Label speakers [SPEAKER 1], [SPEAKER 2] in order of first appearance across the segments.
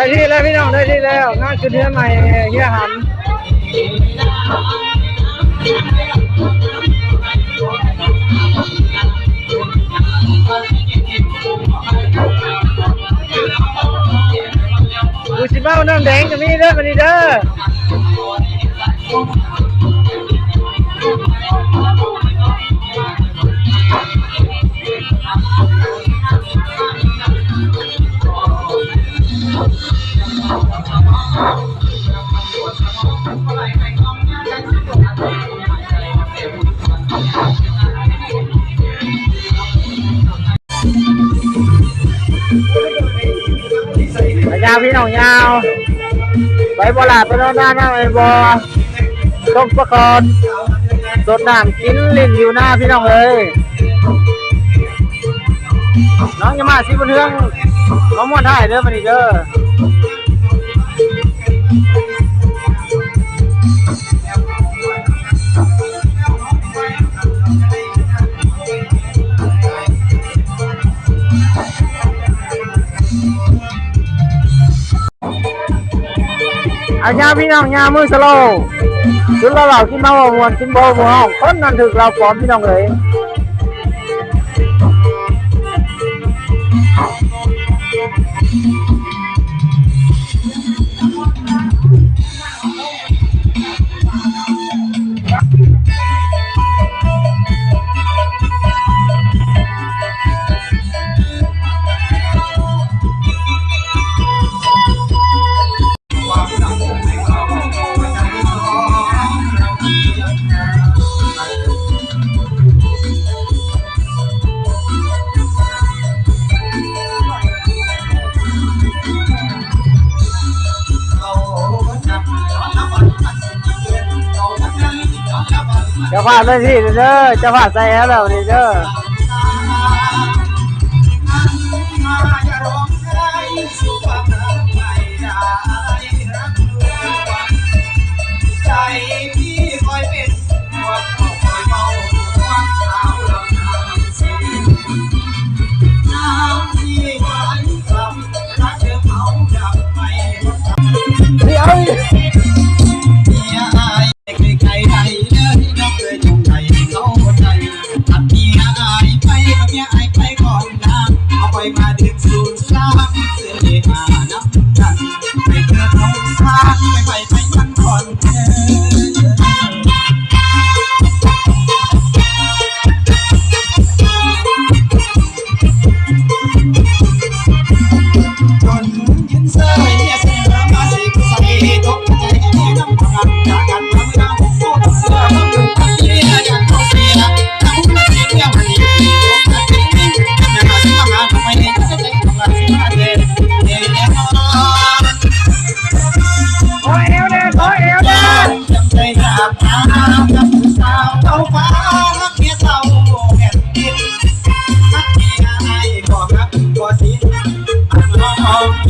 [SPEAKER 1] ได้ที่แล้วพี่น้องได้ที่แล้วงานคือเนื้อใหม่เฮียหันกูสิบ้าน้ำแดงจะมีไเด้อมาดีเด้อ บ่หลาดไปนอนหน้าหน้าไอ้บ่ต้องประกอนสดน้ำกินลิ้นอยู่หน้าพี่น้องเอ้ยน้องจะมาสิบนเทืองเขาม้วนไายเด้อมันนี่เจ้อ อาญาพี่น้องญามือสโลถึงเราเหล่าที่มาบ่มวนขึ้นบ่บ่ห้องคนนั้นถึกเราปลอมพี่น้องเลย จะผ่าน
[SPEAKER 2] ไปที่เด้อจะผ่านใจแล้ว
[SPEAKER 1] นี้
[SPEAKER 2] เด้อเดี๋ย my body
[SPEAKER 1] to stop. Oh,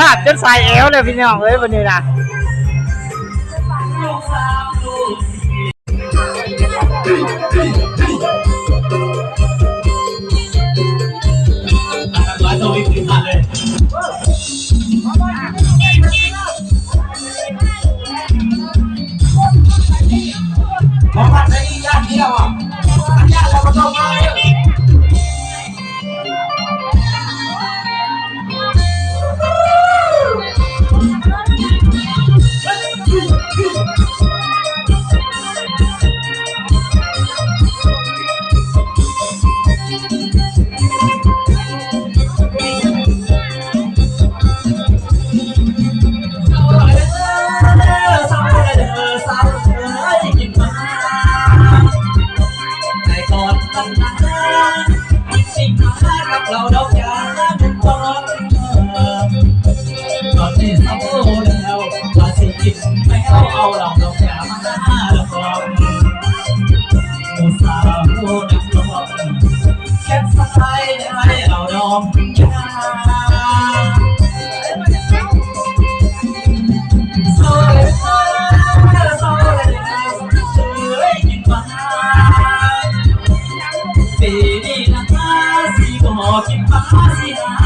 [SPEAKER 1] ภาพจนส่เอวเลยพี่น้องเอ้ยวันนี้นะ
[SPEAKER 3] ที่เศร้าแล้วว่าสิกไม่เอาเอาเราเราจะมาหาละครอุตส่าห์โหดองแค่สไตล์ได้เราดอมปีนี้นะคะสีบอกกินปลาสีหา